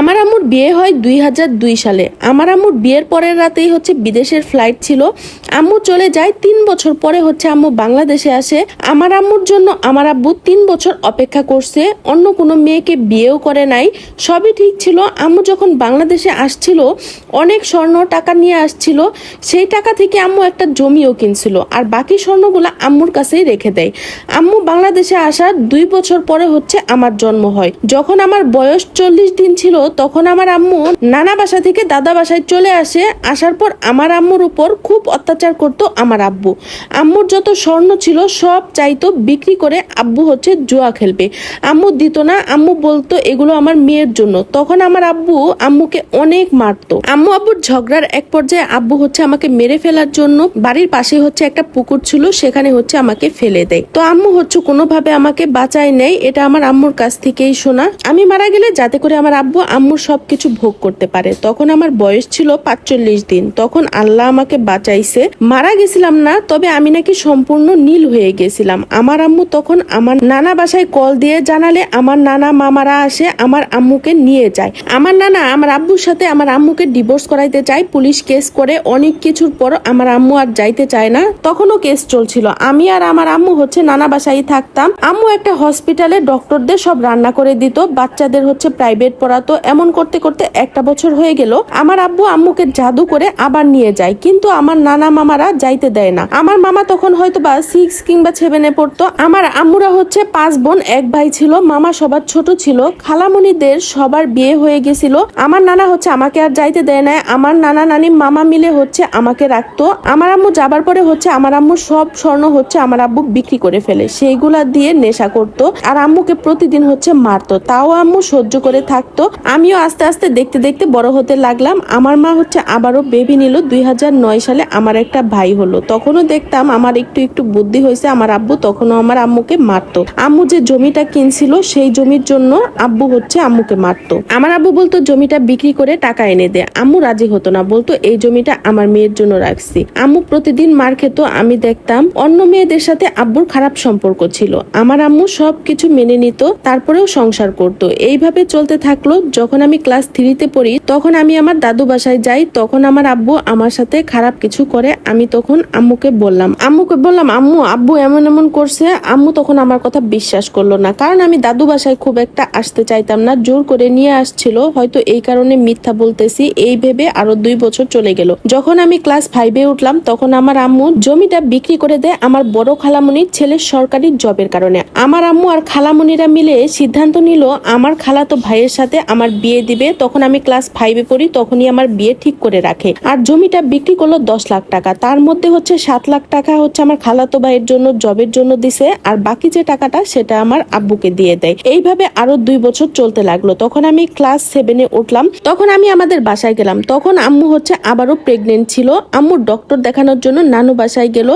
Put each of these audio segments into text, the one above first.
আমার আম্মুর বিয়ে হয় দুই দুই সালে। আমার আম্মুর বিয়ের পরের রাতেই হচ্ছে বিদেশের ফ্লাইট ছিল। আম্মু চলে যায় তিন বছর পরে হচ্ছে আম্মু বাংলাদেশে আসে। আমার আম্মুর জন্য আমার আব্বু তিন বছর অপেক্ষা করছে। অন্য কোনো মেয়েকে বিয়েও করে নাই। সবই ঠিক ছিল। আম্মু যখন বাংলাদেশে আসছিল, অনেক স্বর্ণ টাকা নিয়ে আসছিল। সেই টাকা থেকে আম্মু একটা জমিও কিনছিল। আর বাকি স্বর্ণগুলো আম্মুর কাছেই রেখে দেয়। আম্মু বাংলাদেশে আসার দুই বছর পরে হচ্ছে আমার জন্ম হয়। যখন আমার বয়স চল্লিশ দিন ছিল, তখন আমার আম্মু নানা বাসা থেকে দাদা বাসায় চলে আসে, আসার পর আমার আম্মুর উপর খুব অত্যাচার করতো আমার আব্বু। আম্মুর যত স্বর্ণ ছিল সব চাইতো বিক্রি করে আব্বু হচ্ছে জুয়া খেলবে। আম্মু দিত না, আম্মু বলতো এগুলো আমার মেয়ের জন্য। তখন আমার আব্বু আম্মুকে অনেক মারতো। আম্মু আব্বুর ঝগড়ার এক পর্যায়ে আব্বু হচ্ছে আমাকে মেরে ফেলার জন্য বাড়ির পাশে হচ্ছে একটা পুকুর ছিল, সেখানে হচ্ছে আমাকে ফেলে দেয়। তো আম্মু হচ্ছে কোনোভাবে আমাকে বাঁচায় নেয়, এটা আমার আম্মুর কাছ থেকেই শোনা। আমি মারা গেলে যাতে করে আমার আব্বু আম্মুর সবকিছু ভোগ করতে পারে। তখন আমার বয়স ছিল পাঁচচল্লিশ দিন। তখন আল্লাহ আমাকে বাঁচাইছে। মারা গেছিলাম না, তবে আমি নাকি সম্পূর্ণ নীল হয়ে গেছিলাম। আমার আম্মু তখন আমার নানা বাসায় কল দিয়ে জানালে আমার নানা মামারা আসে, আমার আম্মুকে নিয়ে যায়। আমার নানা আমার আব্বুর সাথে আমার আম্মুকে ডিভোর্স করাইতে চায়, পুলিশ কেস করে অনেক কিছুর পর আমার আম্মু আর যাইতে চায় না। তখনও কেস চলছিল। আমি আর আমার আম্মু হচ্ছে নানা বাসায় থাকতাম। আম্মু একটা হসপিটালে ডক্টরদের সব রান্না করে দিত, বাচ্চাদের হচ্ছে প্রাইভেট পড়াতো, এমন করতে করতে করতে একটা বছর হয়ে গেল, আমার আব্বু আম্মুকে জাদু করে আবার নিয়ে যায়। কিন্তু আমার নানা মামারা যাইতে দেয় না। আমার মামা তখন হয়তো বা সিক্স কিংবা সেভেনে পড়তো। আমার আম্মুরা হচ্ছে পাঁচ বোন, এক ভাই ছিল, মামা সবার ছোট ছিল। খালামণিদের সবার বিয়ে হয়ে গেছিল। আমার নানা হচ্ছে আমাকে আর যাইতে দেয় না। আমার নানা নানি মামা মিলে হচ্ছে আমাকে রাখতো। আমার আম্মু যাবার পরে হচ্ছে আমার আম্মু সব স্বর্ণ হচ্ছে আমার আব্বু বিক্রি করে ফেলে। সেইগুলা দিয়ে নেশা করতো। আর আম্মুকে প্রতিদিন হচ্ছে মারতো। তাও আম্মু সহ্য করে থাকতো। আমিও আস্তে আস্তে আস্তে দেখতে দেখতে বড় হতে লাগলাম। আমার মা হচ্ছে আবারও বেবি নিল। দুই হাজার নয় সালে আমার একটা ভাই হলো। তখনও দেখতাম আমার একটু একটু বুদ্ধি হয়েছে। আমার আব্বু তখনও আমার আম্মুকে মারতো। আম্মু যে জমিটা কিনছিল, সেই জমির জন্য আব্বু হচ্ছে আম্মুকে মারতো। আমার আব্বু বলতো, জমিটা বিক্রি করে টাকা এনে দে। আম্মু রাজি হতো না। বলতো, এই জমিটা আমার মেয়ের জন্য রাখছি। আম্মু প্রতিদিন মার খেত। আমি দেখতাম অন্য মেয়েদের সাথে আব্বুর খারাপ সম্পর্ক ছিল। আমার আম্মু সব কিছু মেনে নিত, তারপরেও সংসার করত। এইভাবে চলতে থাকল। যখন আমি ক্লাস থ্রিতে পড়ি, তখন আমি আমার দাদু বাসায় যাই, তখন আমার আব্বু আমার সাথে খারাপ কিছু করে, আমি তখন আম্মুকে বললাম আম্মুকে বললাম, আম্মু, আব্বু এমন এমন করছে। আম্মু তখন আমার কথা বিশ্বাস করল না, কারণ আমি দাদু বাসায় খুব একটা আসতে চাইতাম না, জোর করে নিয়ে আসছিল, হয়তো এই কারণে মিথ্যা বলতেছি, এই ভেবে আরও দুই বছর চলে গেল। যখন আমি ক্লাস ফাইভে উঠলাম, তখন আমার আম্মু জমিটা বিক্রি করে দেয় আমার বড় খালামণির ছেলের সরকারি জবের কারণে। আমার আম্মু আর খালামণিরা মিলে সিদ্ধান্ত নিল, আমার খালাতো ভাইয়ের সাথে আমার বিয়ে দিবে, তখন আমি ক্লাস ফাইভে পড়ি, তখনই আমার বিয়ে ঠিক করে রাখে। আর জমিটা বিক্রি করল দশ লাখ টাকা। তার মধ্যে হচ্ছে সাত লাখ টাকা হচ্ছে আমার খালাতো ভাইয়ের জন্য, জবের জন্য দিছে, আর বাকি যে টাকাটা সেটা আমার আব্বুকে দিয়ে দেয়। এইভাবে আরও দুই বছর চলতে লাগল। তখন আমি ক্লাস সেভেনে উঠলাম। তখন আমি আমাদের বাসায় গেলাম। তখন আম্মু হচ্ছে আবারও প্রেগনেন্ট ছিল। আম্মু ডক্টর দেখানোর জন্য নানু বাসায় গেল।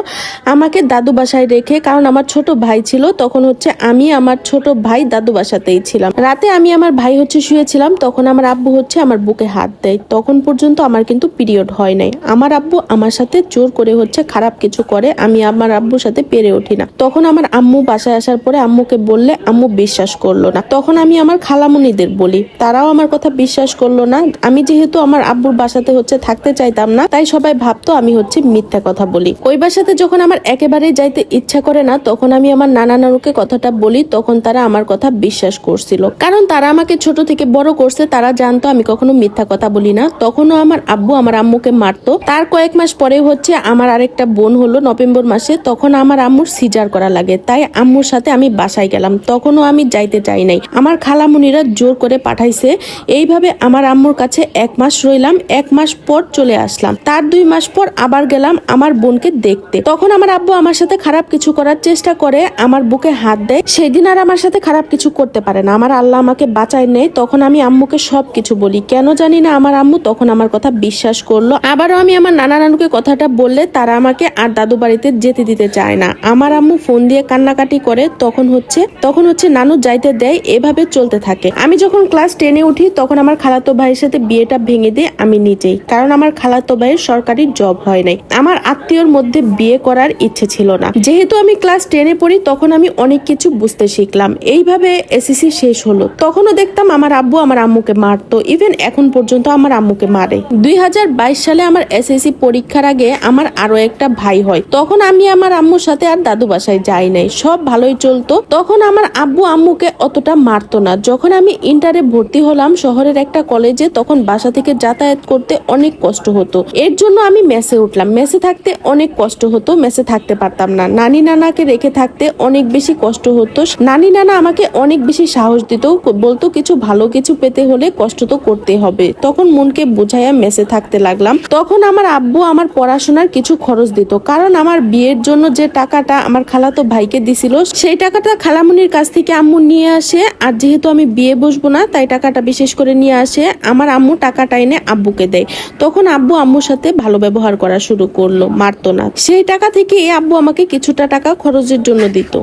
আমাকে দাদু বাসায় রেখে, কারণ আমার ছোট ভাই ছিল, তখন হচ্ছে আমি আমার ছোট ভাই দাদু বাসাতেই ছিলাম। রাতে আমি আমার ভাই হচ্ছে শুয়েছিলাম। তখন আমার আব্বু হচ্ছে আমার বুকে হাত দেয়, তখন পর্যন্ত আমার কিন্তু পিরিয়ড হয় নাই। আমার আব্বু আমার সাথে জোর করে হচ্ছে খারাপ কিছু করে, আমি আমার আব্বুর সাথে পেরে উঠি না। তখন আমার আম্মু বাসায় আসার পরে আম্মুকে বললে, আম্মু বিশ্বাস করল না। তখন আমি আমার খালামুনিদের বলি, তারাও আমার কথা বিশ্বাস করল না। আমি যেহেতু আমার আব্বুর বাসাতে হচ্ছে থাকতে চাইতাম না, তাই সবাই ভাবতো আমি হচ্ছে মিথ্যা কথা বলি। ওই বাসাতে যখন আমার একেবারেই যাইতে ইচ্ছা করে না, তখন আমি আমার নানা নানুকে কথাটা বলি, তখন তারা আমার কথা বিশ্বাস করছিল। কারণ তারা আমাকে ছোট থেকে বড় করছে তারা জানতো আমি কখনো মিথ্যা কথা বলি না। তখনও আমার আব্বু আমার আম্মুকে মারতো। তার কয়েক মাস পরে হচ্ছে আমার আরেকটা বোন হলো নভেম্বর মাসে। তখন আমার আম্মুর সিজার করা লাগে। তাই আম্মুর সাথে আমি বাসায় গেলাম। তখনও আমি যাইতে চাই নাই। আমার খালামুনিরা জোর করে পাঠাইছে। এইভাবে আমার আম্মুর কাছে এক মাস রইলাম। এক মাস পর চলে আসলাম। তার দুই মাস পর আবার গেলাম আমার বোনকে দেখতে। তখন আমার আব্বু আমার সাথে খারাপ কিছু করার চেষ্টা করে। আমার বুকে হাত দেয়। সেদিন আর আমার সাথে খারাপ কিছু করতে পারে না। আমার আল্লাহ আমাকে বাঁচায় নেই তখন আমি আম্মুকে সব কিছু বলি। কেন জানি না আমার আম্মু তখন আমার কথা বিশ্বাস করল। আবারও আমি আমার নানা নানুকে কথাটা বললে তারা আমাকে আর দাদু বাড়িতে যেতে দিতে চায় না। আমার আম্মু ফোন দিয়ে কান্নাকাটি করে, তখন হচ্ছে তখন হচ্ছে নানু যাইতে দেয়, এভাবে চলতে থাকে। আমি যখন ক্লাস টেনে উঠি, তখন আমার খালাতো ভাইয়ের সাথে বিয়েটা ভেঙে দিয়ে আমি নিজেই। কারণ আমার খালাতো ভাইয়ের সরকারি জব হয় নাই। আমার আত্মীয়র মধ্যে বিয়ে করার ইচ্ছে ছিল না। যেহেতু আমি ক্লাস টেনে পড়ি, তখন আমি অনেক কিছু বুঝতে শিখলাম। এইভাবে এসএসসি শেষ হলো। তখনও দেখতাম আমার আব্বু আমার আম্মুকে মারতো ইভেন এখন পর্যন্ত আমার আম্মুকে মারে। দু হাজার বাইশ সালে আমার এসএসসি পরীক্ষার আগে আমার আরও একটা ভাই হয়। তখন আমি আমার আম্মুর সাথে আর দাদু বাসায় যাই নাই। সব ভালোই চলতো। তখন আমার আব্বু আম্মুকে অতটা মারতো না। যখন আমি ইন্টারে ভর্তি হলাম শহরের একটা কলেজে, তখন বাসা থেকে যাতায়াত করতে অনেক কষ্ট হতো। এর জন্য আমি মেসে উঠলাম। মেসে থাকতে অনেক কষ্ট হতো। মেসে থাকতে পারতাম না। নানি নানাকে রেখে থাকতে অনেক বেশি কষ্ট হতো। নানি নানা আমাকে অনেক বেশি সাহস দিত। বলতো, কিছু ভালো কিছু পেতে হলে কষ্ট তো করতে হবে। তখন মনকে বুঝাইয়া মেসে থাকতে লাগলাম। তখন আমার আব্বু আমার পড়াশোনার কিছু খরচ দিত। কারণ আমার বিয়ের জন্য যে টাকাটা আমার খালাতো ভাইকে দিছিল, সেই টাকাটা খালামুনির কাছ থেকে আম্মু নিয়ে আসে। আর যেহেতু আমি বিয়ে বসবো না, তাই টাকাটা বিশেষ করে নিয়ে আসে। আমার আম্মু টাকাটা এনে আব্বুকে দেয়। তখন আব্বু আম্মুর সাথে ভালো ব্যবহার করা শুরু করল, মারতো না। সেই টাকা থেকে এই আব্বু আমাকে কিছুটা টাকা খরচের জন্য দিত।